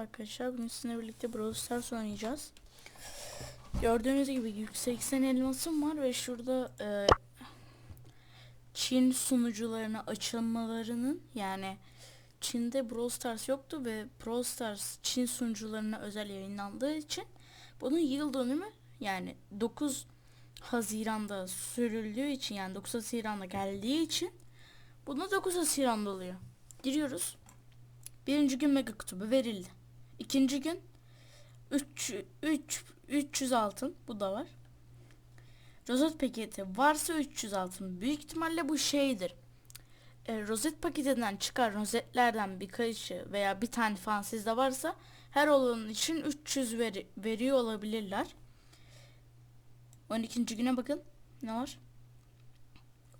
arkadaşlar. Bugün sizinle birlikte Brawl Stars oynayacağız. Gördüğünüz gibi 180 elmasım var ve şurada e, Çin sunucularına açılmalarının yani Çin'de Brawl Stars yoktu ve Brawl Stars Çin sunucularına özel yayınlandığı için bunun yıl dönümü yani 9 Haziran'da sürüldüğü için yani 9 Haziran'da geldiği için bunu 9 Haziran'da oluyor. Giriyoruz. Birinci gün mega kutubu verildi. İkinci gün 3 3 300 altın bu da var. Rozet paketi varsa 300 altın. Büyük ihtimalle bu şeydir. E, rozet paketinden çıkar rozetlerden birkaçı veya bir tane falan sizde varsa her olanın için 300 veri, veriyor olabilirler. 12. güne bakın. Ne var?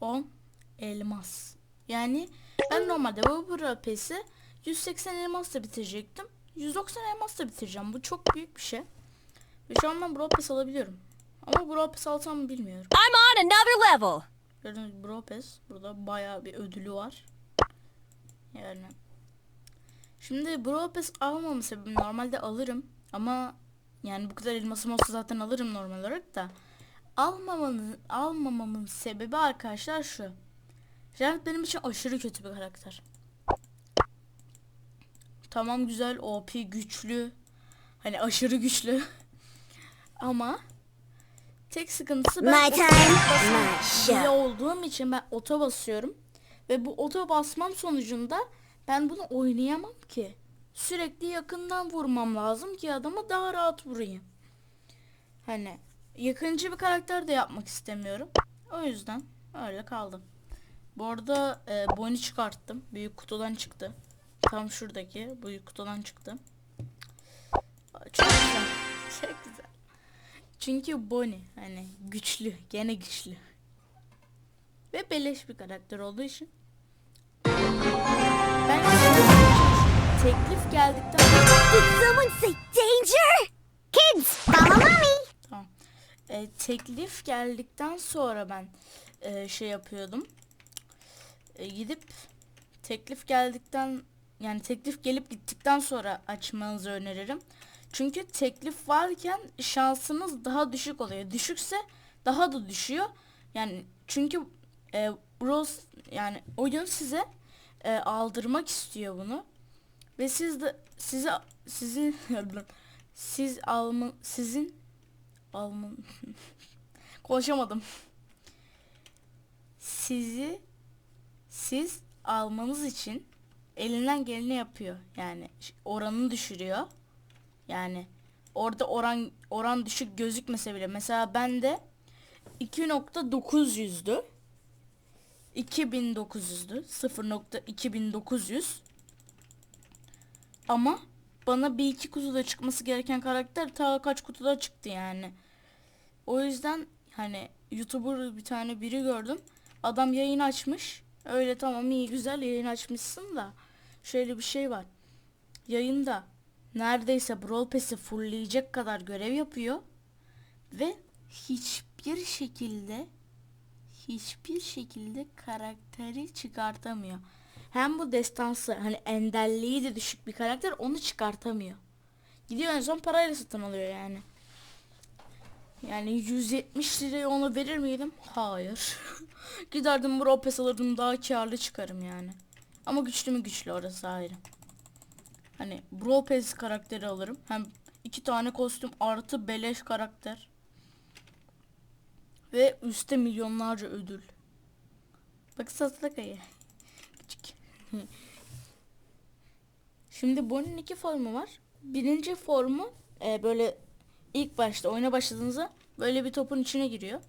10 elmas. Yani ben normalde bu Pro Pass'i 180 elmasla bitirecektim. 190 elmasla bitireceğim. Bu çok büyük bir şey. Ve şu an ben Brawl Pass alabiliyorum. Ama Brawl Pass alsam mı bilmiyorum. I'm on another level. Gördüğünüz gibi Brawl Pass. Burada bayağı bir ödülü var. Yani. Şimdi Brawl Pass almamın sebebi normalde alırım. Ama yani bu kadar elmasım olsa zaten alırım normal olarak da. Almamamın, almamamın sebebi arkadaşlar şu. Janet benim için aşırı kötü bir karakter. Tamam güzel, OP, güçlü. Hani aşırı güçlü. Ama tek sıkıntısı ben My time, olduğum için ben oto basıyorum. Ve bu oto basmam sonucunda ben bunu oynayamam ki. Sürekli yakından vurmam lazım ki adama daha rahat vurayım. Hani yakıncı bir karakter de yapmak istemiyorum. O yüzden öyle kaldım. Bu arada e, Bonnie çıkarttım. Büyük kutudan çıktı. Tam şuradaki büyük kutudan çıktı. Çok güzel. Çok güzel. Çünkü Bonnie hani güçlü. Gene güçlü. Ve beleş bir karakter olduğu için. Ben teklif geldikten Did someone say danger? Kids, follow mommy. Tamam. E, teklif geldikten sonra ben e, şey yapıyordum. E, gidip teklif geldikten yani teklif gelip gittikten sonra açmanızı öneririm. Çünkü teklif varken şansınız daha düşük oluyor. Düşükse daha da düşüyor. Yani çünkü e, Bros yani oyun size e, aldırmak istiyor bunu. Ve siz de size sizin siz alma sizin alman konuşamadım. Sizi siz almanız için elinden geleni yapıyor. Yani oranını düşürüyor. Yani orada oran oran düşük gözükmese bile mesela bende 2.900'dü. 2900'dü. 0.2900 ama bana bir iki kutuda çıkması gereken karakter ta kaç kutuda çıktı yani. O yüzden hani YouTuber bir tane biri gördüm. Adam yayın açmış. Öyle tamam iyi güzel yayın açmışsın da şöyle bir şey var. Yayında neredeyse Brawl Pass'i fullleyecek kadar görev yapıyor ve hiçbir şekilde hiçbir şekilde karakteri çıkartamıyor. Hem bu destansı hani endelliği de düşük bir karakter onu çıkartamıyor. Gidiyor en son parayla satın alıyor yani. Yani 170 lirayı ona verir miydim? Hayır. Giderdim Brawl Pass alırdım daha karlı çıkarım yani. Ama güçlü mü güçlü orası ayrı. Hani Brawl Pass karakteri alırım. Hem iki tane kostüm artı beleş karakter. Ve üstte milyonlarca ödül. Bak Sataka'yı. Küçük. Şimdi Bonnie'nin iki formu var. Birinci formu e, böyle ilk başta oyuna başladığınızda böyle bir topun içine giriyor.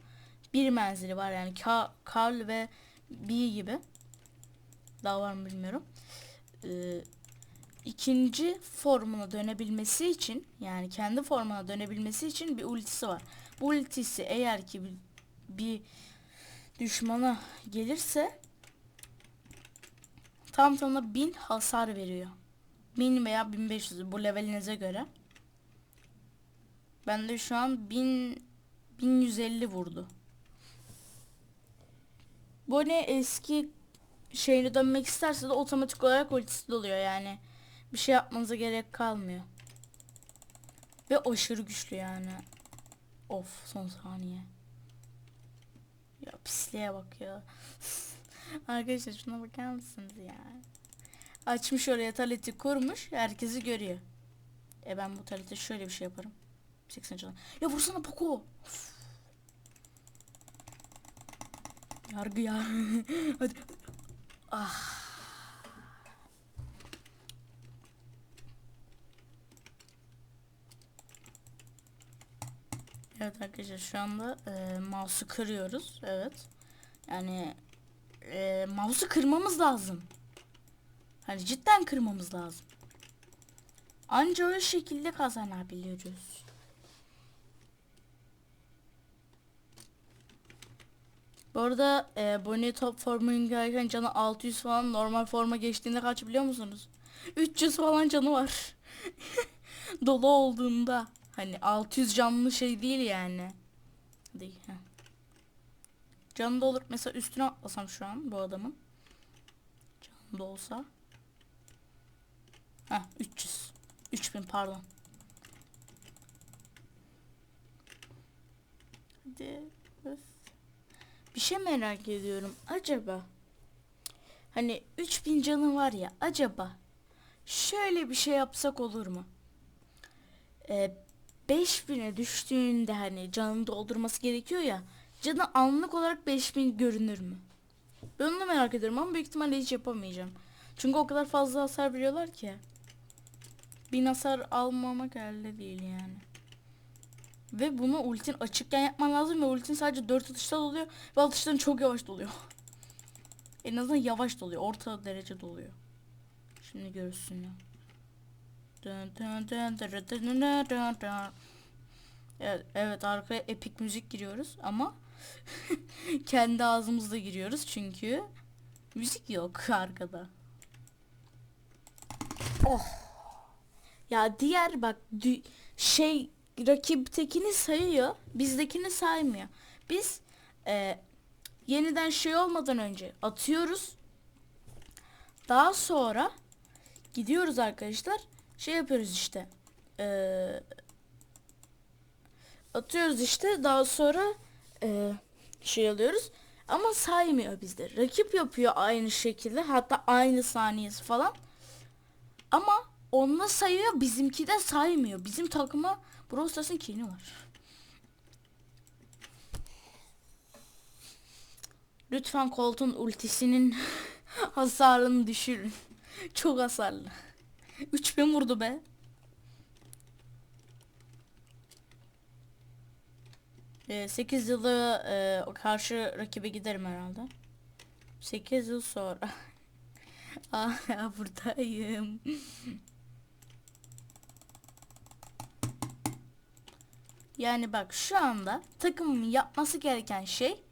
Bir menzili var yani Ka Karl ve B gibi. Daha var mı bilmiyorum. Ee, ikinci formuna dönebilmesi için yani kendi formuna dönebilmesi için bir ultisi var. Bu ultisi eğer ki bir, bir düşmana gelirse tam tamına 1000 hasar veriyor. 1000 veya 1500 bu levelinize göre. Ben de şu an 1000 1150 vurdu. Bu ne eski şeyine dönmek isterse de otomatik olarak ultisi doluyor yani. bir şey yapmanıza gerek kalmıyor. Ve aşırı güçlü yani. Of son saniye. Ya pisliğe bak ya. Arkadaşlar şuna bakar mısınız ya? Açmış oraya taleti kurmuş. Herkesi görüyor. E ben bu talete şöyle bir şey yaparım. 80 canım. Ya vursana Poco. Of. Yargı ya. Hadi. Ah. Evet arkadaşlar şu anda e, mouse'u kırıyoruz. Evet. Yani e, mouse'u kırmamız lazım. Hani cidden kırmamız lazım. Anca o şekilde kazanabiliyoruz. Bu arada e, Bonnie top formu indirken canı 600 falan normal forma geçtiğinde kaç biliyor musunuz? 300 falan canı var. Dolu olduğunda. Hani 600 canlı şey değil yani. Değil. Heh. Canı da olur. Mesela üstüne atlasam şu an bu adamın. Canı da olsa. Heh 300. 3000 pardon. Hadi. Öf. Bir şey merak ediyorum. Acaba hani 3000 canı var ya acaba şöyle bir şey yapsak olur mu? Ee, 5000'e düştüğünde hani canını doldurması gerekiyor ya canı anlık olarak 5000 görünür mü? Ben onu merak ediyorum ama büyük ihtimalle hiç yapamayacağım. Çünkü o kadar fazla hasar veriyorlar ki. Bin hasar almamak elde değil yani. Ve bunu ultin açıkken yapman lazım ve ultin sadece 4 atışta doluyor ve atışların çok yavaş doluyor. en azından yavaş doluyor. Orta derece doluyor. Şimdi görürsün ya. Evet, evet arkaya epik müzik giriyoruz ama kendi ağzımızla giriyoruz çünkü müzik yok arkada. Oh. Ya diğer bak şey rakiptekini sayıyor, bizdekini saymıyor. Biz e, yeniden şey olmadan önce atıyoruz. Daha sonra gidiyoruz arkadaşlar. Şey yapıyoruz işte. E, atıyoruz işte. Daha sonra e, şey alıyoruz. Ama saymıyor bizde. Rakip yapıyor aynı şekilde. Hatta aynı saniyesi falan. Ama onunla sayıyor. Bizimki de saymıyor. Bizim takıma Brawl Stars'ın kini var. Lütfen Colt'un ultisinin hasarını düşürün. Çok hasarlı. 3000 vurdu be. Ee, 8 yılı e, karşı rakibe giderim herhalde. 8 yıl sonra. ah ya buradayım. Yani bak şu anda takımın yapması gereken şey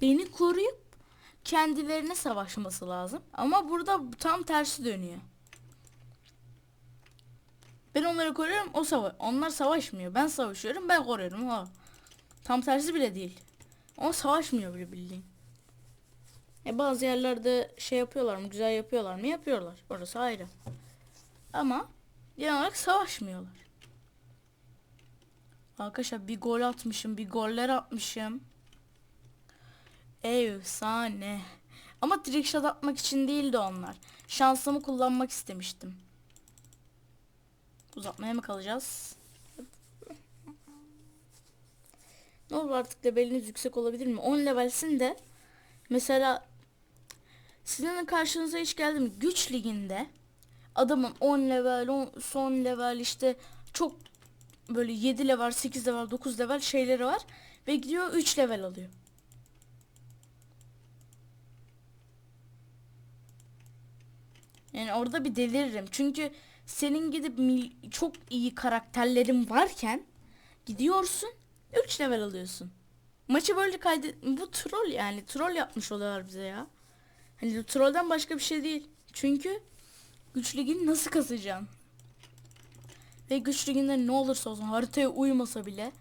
beni koruyup kendilerine savaşması lazım. Ama burada tam tersi dönüyor. Ben onları koruyorum, o savaş. Onlar savaşmıyor. Ben savaşıyorum, ben koruyorum. Ha. Tam tersi bile değil. O savaşmıyor bile bildiğin. E bazı yerlerde şey yapıyorlar mı? Güzel yapıyorlar mı? Yapıyorlar. Orası ayrı. Ama genel olarak savaşmıyorlar. Arkadaşlar bir gol atmışım, bir goller atmışım. Efsane. Ama trick shot atmak için değildi onlar. Şansımı kullanmak istemiştim. Uzatmaya mı kalacağız? Ne olur artık leveliniz yüksek olabilir mi? 10 levelsin de mesela sizin karşınıza hiç geldi mi? Güç liginde adamın 10 level, 10, son level işte çok böyle 7 level, 8 level, 9 level şeyleri var ve gidiyor 3 level alıyor. Yani orada bir deliririm. Çünkü senin gidip çok iyi karakterlerin varken gidiyorsun 3 level alıyorsun. Maçı böyle kaydet... Bu troll yani. Troll yapmış oluyorlar bize ya. Hani trollden başka bir şey değil. Çünkü güç ligini nasıl kazacaksın? Ve güç liginde ne olursa olsun haritaya uymasa bile